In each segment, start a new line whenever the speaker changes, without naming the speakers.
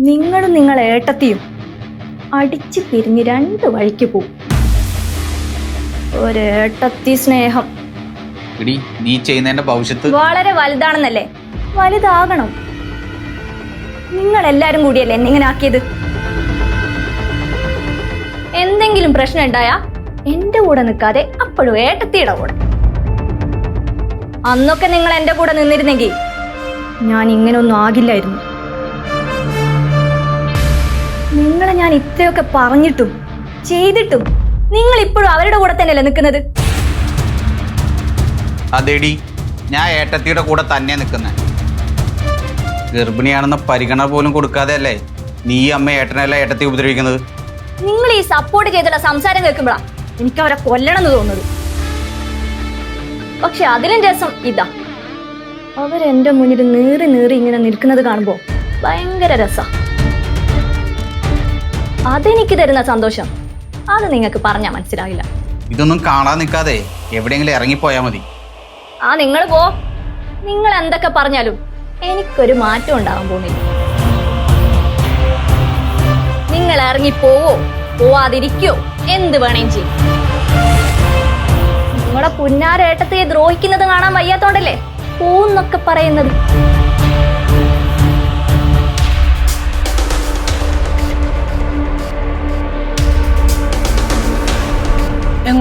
നിങ്ങളും നിങ്ങൾ ഏട്ടത്തിയും അടിച്ചു പിരിഞ്ഞ് രണ്ട് വഴിക്ക് പോവും. ഒരേട്ടത്തി സ്നേഹം.
എടി നീ ചെയ്യുന്നതിന്റെ ഭവിഷ്യത്ത്
വളരെ വലുതാണെന്നല്ലേ? വലുതാകണം. നിങ്ങൾ എല്ലാരും കൂടിയല്ലേ എന്നിങ്ങനെ ആക്കിയത്? എന്തെങ്കിലും പ്രശ്നം ഉണ്ടായാ എന്റെ കൂടെ നിൽക്കാതെ അപ്പോഴും ഏട്ടത്തിയുടെ കൂടെ. അന്നൊക്കെ നിങ്ങൾ എന്റെ കൂടെ നിന്നിരുന്നെങ്കിൽ ഞാൻ ഇങ്ങനൊന്നും ആകില്ലായിരുന്നു. ഞാൻ ഇത്രയൊക്കെ പറഞ്ഞിട്ടും ചെയ്തിട്ടും നിങ്ങൾ ഇപ്പോഴും അവരുടെ കൂടെ തന്നെയല്ലേ നിൽക്കുന്നത്?
അതേടി ഞാൻ ഏട്ടത്തിയുടെ കൂടെ തന്നെ നിൽക്കുന്നത്. ഗർഭിണിയാണെന്ന പരിഗണന പോലും കൊടുക്കാതെ അല്ലേ നീ അമ്മ ഏട്ടനല്ല ഏട്ടത്തി ഉപദ്രവിക്കുന്നത്?
നിങ്ങൾ ഈ സപ്പോർട്ട് ചെയ്തുള്ള സംസാരം കേൾക്കുമ്പോഴാണ് എനിക്ക് അവരെ കൊല്ലണം എന്ന് തോന്നുന്നത്. പക്ഷെ അതിലും രസം ഇതാ. അവരെന്റെ മുന്നിൽ നീറി നീറി ഇങ്ങനെ നിൽക്കുന്നത് കാണുമ്പോ ഭയങ്കര രസ. അതെനിക്ക് തരുന്ന സന്തോഷം. അത് നിങ്ങൾക്ക് പറഞ്ഞാൽ മനസ്സിലാവില്ല
ഇതൊന്നും കാണാൻ നിൽക്കാതെ എവിടെയെങ്കിലും ഇറങ്ങിപ്പോയാ മതി.
ആ നിങ്ങൾ പോ. നിങ്ങൾ എന്തൊക്കെ പറഞ്ഞാലും എനിക്കൊരു മാറ്റം ഉണ്ടാവാൻ പോകുന്നില്ല. നിങ്ങൾ ഇറങ്ങി പോവോ പോവാതിരിക്കോ? എന്ത് വേണേം ചെയ്യും. നിങ്ങളുടെ പുന്നാരേട്ടത്തെ ദ്രോഹിക്കുന്നത് കാണാൻ വയ്യാത്തോണ്ടല്ലേ? പോന്നൊക്കെ പറയുന്നത്.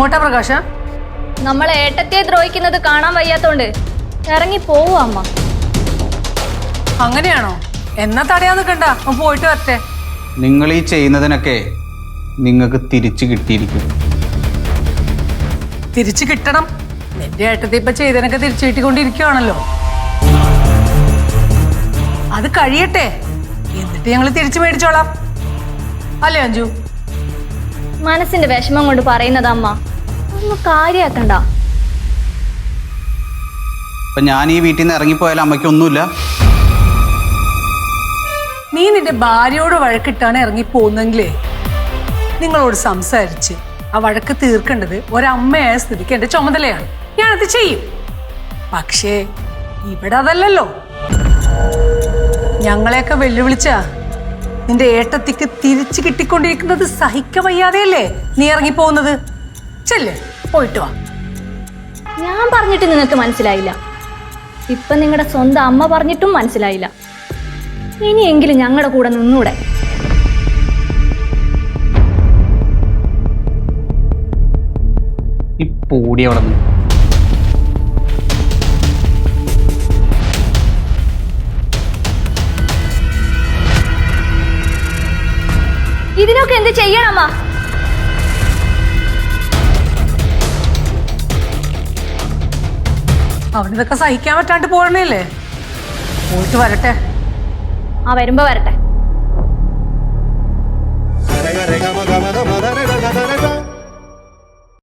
എങ്ങോട്ടാ പ്രകാശ?
നമ്മൾ ഏട്ടത്തെ ദ്രോഹിക്കുന്നത് കാണാൻ വയ്യാത്തോണ്ട്. ഇറങ്ങി പോവു അമ്മ.
അങ്ങനെയാണോ? എന്നാ തടയാൻ നിൽക്കണ്ട അവൻ പോയിട്ട് വരട്ടെ.
നിങ്ങൾ ഈ ചെയ്യുന്നതിനൊക്കെ നിങ്ങൾക്ക് തിരിച്ചു കിട്ടിയിരിക്കും.
തിരിച്ചു കിട്ടണം. നിന്റെ ഏട്ടത്തെ ഇപ്പൊ ചെയ്തതിനൊക്കെ തിരിച്ചു കിട്ടിക്കൊണ്ടിരിക്കുവാണല്ലോ. അത് കഴിയട്ടെ. എന്നിട്ട് ഞങ്ങൾ തിരിച്ചു മേടിച്ചോളാം. അല്ലേ അഞ്ജു?
മനസ്സിന്റെ വിഷമം കൊണ്ട് പറയുന്നത് അമ്മ. ഒന്ന് കാര്യാക്കണ്ട.
അപ്പൊ ഞാൻ ഈ വീട്ടിൽ നിന്ന് ഇറങ്ങിപ്പോയാലും അമ്മയ്ക്ക് ഒന്നുമില്ല?
നീ നിന്റെ ഭാര്യയോട് വഴക്കിട്ടാണ് ഇറങ്ങി പോകുന്നെങ്കിലേ നിങ്ങളോട് സംസാരിച്ച് ആ വഴക്ക് തീർക്കേണ്ടത് ഒരമ്മയായ സ്ഥിതിക്ക് എന്റെ ചുമതലയാണ്. ഞാനത് ചെയ്യും. പക്ഷേ ഇവിടെ അതല്ലല്ലോ. ഞങ്ങളെയൊക്കെ വെല്ലുവിളിച്ച നിന്റെ ഏട്ടത്തിക്ക് തിരിച്ചു കിട്ടിക്കൊണ്ടിരിക്കുന്നത് സഹിക്ക വയ്യാതെയല്ലേ നീ ഇറങ്ങി പോകുന്നത് ചെല്ലേ പോയിട്ട് വാ.
ഞാൻ പറഞ്ഞിട്ട് നിങ്ങൾക്ക് മനസ്സിലായില്ല. ഇപ്പൊ നിങ്ങളുടെ സ്വന്തം അമ്മ പറഞ്ഞിട്ടും മനസ്സിലായില്ല. ഇനിയെങ്കിലും ഞങ്ങളുടെ കൂടെ നിന്നൂടെ?
ഈ പൂടി
ഇതിനൊക്കെ എന്ത് ചെയ്യണം അമ്മ?
അവനിതൊക്കെ സഹിക്കാൻ പറ്റാണ്ട് പോകണല്ലേ? പോയിട്ട് വരട്ടെ.
ആ വരുമ്പോ വരട്ടെ.